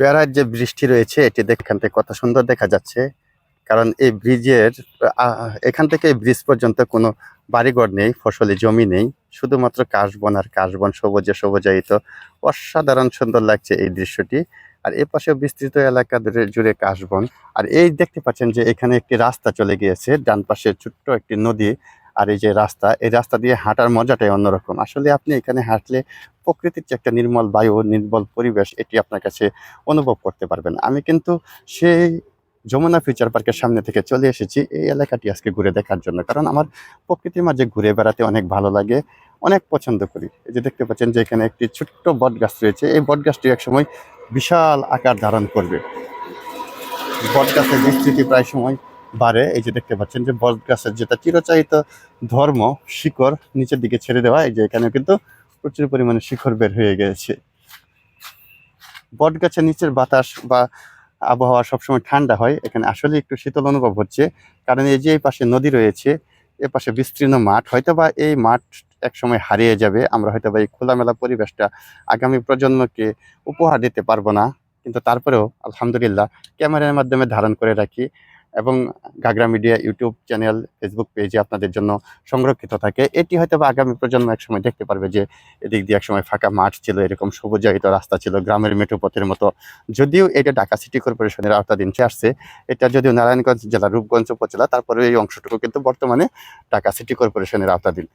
বেড়ার যে বৃষ্টি রয়েছে, এটি দেখে এখান থেকে কত সুন্দর দেখা যাচ্ছে। কারণ এই ব্রিজের এখান থেকে ব্রিজ পর্যন্ত কোনো বাড়িঘর নেই, ফসলি জমি নেই। শুধুমাত্র কাশবন আর কাশবন সবুজে সবুজায়িত। অসাধারণ সুন্দর লাগছে এই দৃশ্যটি। আর এ পাশে বিস্তৃত এলাকা জুড়ে কাশবন। আর এই দেখতে পাচ্ছেন যে এখানে একটি রাস্তা চলে গিয়েছে, ডান পাশে ছোট্ট একটি নদী। আর এই যে রাস্তা, এই রাস্তা দিয়ে হাঁটার মজাটাই অন্যরকম। আসলে আপনি এখানে হাঁটলে প্রকৃতির যে একটা নির্মল বায়ু, নির্মল পরিবেশ, এটি আপনার কাছে অনুভব করতে পারবেন। আমি কিন্তু সেই যমুনা ফিউচার পার্কের সামনে থেকে চলে এসেছি। এই এলাকাটি আজকে ঘুরে দেখার জন্য। কারণ আমার প্রকৃতির মাঝে ঘুরে বেড়াতে অনেক ভালো লাগে, অনেক পছন্দ করি। এই যে দেখতে পাচ্ছেন যে এখানে একটি ছোট্ট বট গাছ রয়েছে। এই বট গাছটি একসময় বিশাল আকার ধারণ করবে। বট গাছের বিস্তৃতি প্রায় সময় বাড়ে এই যে দেখতে পাচ্ছেন যে বট গাছের যেটা চিরচাহিত ধর্ম, শিকড় নিচের দিকে ছেড়ে দেওয়া, এই যে এখানে কিন্তু প্রচুর পরিমাণে শিকড় বের হয়ে গেছে। বট গাছের নিচের বাতাস বা আবহাওয়া সবসময় ঠান্ডা হয়, এখানে আসলে একটু শীতল অনুভব হচ্ছে, কারণ এই যে এই পাশে নদী রয়েছে, এ পাশে বিস্তীর্ণ মাঠ হয়তো বা এই মাঠ একসময় হারিয়ে যাবে, আমরা হয়তো বা এই খোলামেলা পরিবেশটা আগামী প্রজন্মকে উপহার দিতে পারব না, কিন্তু তারপরেও আলহামদুলিল্লাহ ক্যামেরার মাধ্যমে ধারণ করে রাখি। এবং Gagra media YouTube channel Facebook পেজে আপনাদের জন্য সংরক্ষিত থাকে। এটি হয়তো বা আগামী প্রজন্ম একসময় দেখতে পারবে যে এদিক দিয়ে একসময় ফাঁকা মাঠ ছিল, এরকম সবুজায়িত রাস্তা ছিল, গ্রামের মেঠো পথের মতো। যদিও এটা ঢাকা সিটি কর্পোরেশনের আওতাধীন আসছে, এটা যদিও নারায়ণগঞ্জ জেলা রূপগঞ্জ উপজেলা তারপরে এই অংশটুকু কিন্তু বর্তমানে ঢাকা সিটি কর্পোরেশনের আওতাধীন।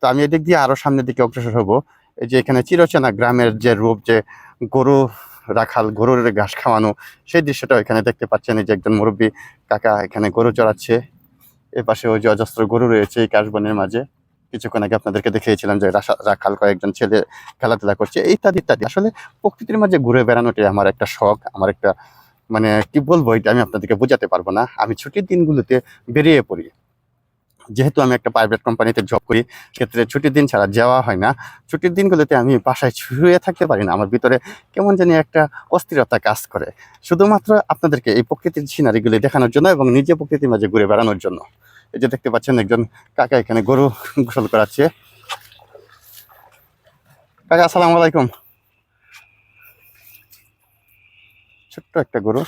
তো আমি এদিক দিয়ে আরও সামনের দিকে অগ্রসর হব। এই যে এখানে চিরচেনা গ্রামের যে রূপ, যে গরু রাখাল গরুর ঘাস খাওয়ানো, সেই দৃশ্যটা এখানে দেখতে পাচ্ছেন এই যে একজন মুরব্বী কাকা এখানে গরু চড়াচ্ছে। এ পাশে ওই যে অজস্র গরু রয়েছে এই কাশবনের মাঝে। কিছুক্ষণ আগে আপনাদেরকে দেখিয়েছিলাম যে রাখাল কয়েকজন ছেলে খেলাধুলা করছে, ইত্যাদি ইত্যাদি। আসলে প্রকৃতির মাঝে ঘুরে বেড়ানোটাই আমার একটা শখ, আমার একটা মানে কি বলব এটা আমি আপনাদেরকে বোঝাতে পারব না। আমি ছুটির দিনগুলোতে বেরিয়ে পড়ি। যেহেতু আমি একটা প্রাইভেট কোম্পানিতে জব করি সেক্ষেত্রে ছুটির দিন ছাড়া যাওয়া হয় না। ছুটির দিনগুলোতে আমি বাসায় শুয়ে থাকতে পারি না। আমার ভিতরে কেমন জানি একটা অস্থিরতা কাজ করে। শুধুমাত্র আপনাদেরকে এই প্রকৃতির সিনারিগুলি দেখানোর জন্য এবং নিজে প্রকৃতির মাঝে ঘুরে বেড়ানোর জন্য। এই যে দেখতে পাচ্ছেন একজন কাকা এখানে গরু গোসল করাচ্ছে। কাকা, আসসালামু আলাইকুম। ছোট্ট একটা গরু।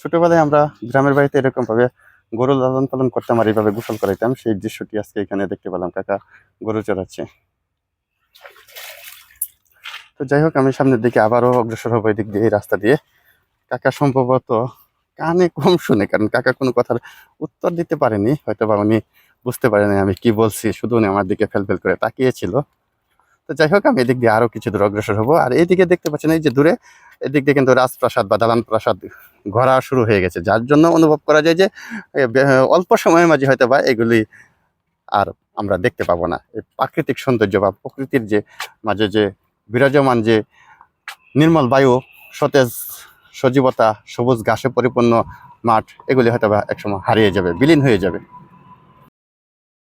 ছোটবেলায় আমরা গ্রামের বাড়িতে এরকম ভাবে গরু লালন পালন করতাম আর এইভাবে গোসল করাইতাম, সেই দৃশ্যটি আজকে এখানে দেখতে পেলাম, কাকা গরু চড়াচ্ছে। তো যাই হোক, আমি সামনের দিকে আবারও অগ্রসর হব এদিক দিয়ে, এই রাস্তা দিয়ে। কাকা সম্ভবত কানে কম শুনে, কারণ কাকা কোনো কথার উত্তর দিতে পারেনি হয়তো বা উনি বুঝতে পারেনি আমি কি বলছি, শুধু উনি আমার দিকে ফেল ফেল করে তাকিয়েছিল। তো যাই হোক, আমি এদিক দিয়ে আরও কিছু দূর অগ্রসর হব। আর এইদিকে দেখতে পাচ্ছেন, এই যে দূরে, এদিক দিয়ে কিন্তু রাজপ্রাসাদ বা দালান প্রাসাদ ঘোরা শুরু হয়ে গেছে। যার জন্য অনুভব করা যায় যে অল্প সময়ের মাঝে হয়তো বা এগুলি আর আমরা দেখতে পাবো না। এই প্রাকৃতিক সৌন্দর্য বা প্রকৃতির যে মাঝে যে বিরাজমান যে নির্মল বায়ু, সতেজ সজীবতা, সবুজ ঘাসে পরিপূর্ণ মাঠ, এগুলি হয়তো বা একসময় হারিয়ে যাবে, বিলীন হয়ে যাবে।